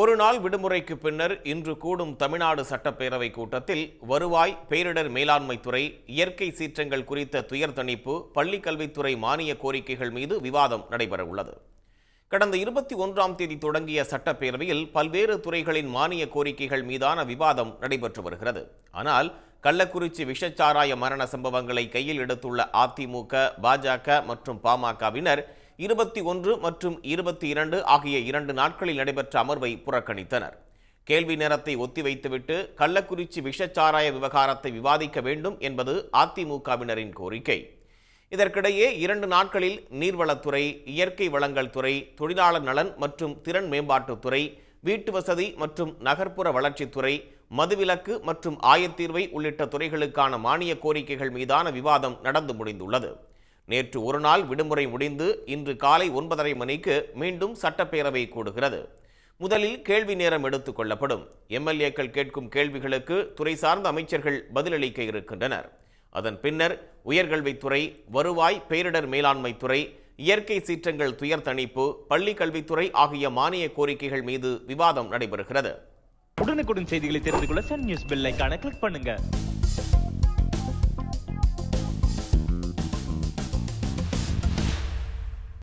ஒரு நாள் விடுமுறைக்கு பின்னர் இன்று கூடும் தமிழ்நாடு சட்டப்பேரவை கூட்டத்தில் வருவாய் பேரிடர் மேலாண்மை துறை இயற்கை சீற்றங்கள் குறித்த துயர் தணிப்பு பள்ளிக்கல்வித்துறை மானிய கோரிக்கைகள் மீது விவாதம் நடைபெறவுள்ளது. கடந்த இருபத்தி ஒன்றாம் தேதி தொடங்கிய சட்டப்பேரவையில் பல்வேறு துறைகளின் மானிய கோரிக்கைகள் மீதான விவாதம் நடைபெற்று வருகிறது. ஆனால் கள்ளக்குறிச்சி விஷச்சாராய மரண சம்பவங்களை கையில் எடுத்துள்ள அதிமுக பாஜக மற்றும் பாமகவினர் இருபத்தி ஒன்று மற்றும் இருபத்தி இரண்டு ஆகிய இரண்டு நாட்களில் நடைபெற்ற அமர்வை புறக்கணித்தனர். கேள்வி நேரத்தை ஒத்திவைத்துவிட்டு கள்ளக்குறிச்சி விஷச்சாராய விவகாரத்தை விவாதிக்க வேண்டும் என்பது அதிமுகவினரின் கோரிக்கை. இதற்கிடையே இரண்டு நாட்களில் நீர்வளத்துறை இயற்கை வளங்கள் துறை தொழிலாளர் நலன் மற்றும் திறன் மேம்பாட்டுத்துறை வீட்டு வசதி மற்றும் நகர்ப்புற வளர்ச்சித்துறை மதுவிலக்கு மற்றும் ஆயத்தீர்வை உள்ளிட்ட துறைகளுக்கான மானிய கோரிக்கைகள் மீதான விவாதம் நடந்து முடிந்துள்ளது. நேற்று ஒரு நாள் விடுமுறை முடிந்து இன்று காலை ஒன்பதரை மணிக்கு மீண்டும் சட்டப்பேரவை கூடுகிறது. முதலில் கேள்வி நேரம் எடுத்துக் கொள்ளப்படும். எம்எல்ஏக்கள் கேட்கும் கேள்விகளுக்கு துறை சார்ந்த அமைச்சர்கள் பதிலளிக்க இருக்கின்றனர். அதன் பின்னர் உயர்கல்வித்துறை வருவாய் பேரிடர் மேலாண்மை துறை இயற்கை சீற்றங்கள் துயர் தணிப்பு பள்ளி கல்வித்துறை ஆகிய மானிய கோரிக்கைகள் மீது விவாதம் நடைபெறுகிறது. உடனுக்குடன் செய்திகளை தெரிந்து கொள்ள சன் நியூஸ் பெல்லைக்கான கிளிக் பண்ணுங்க.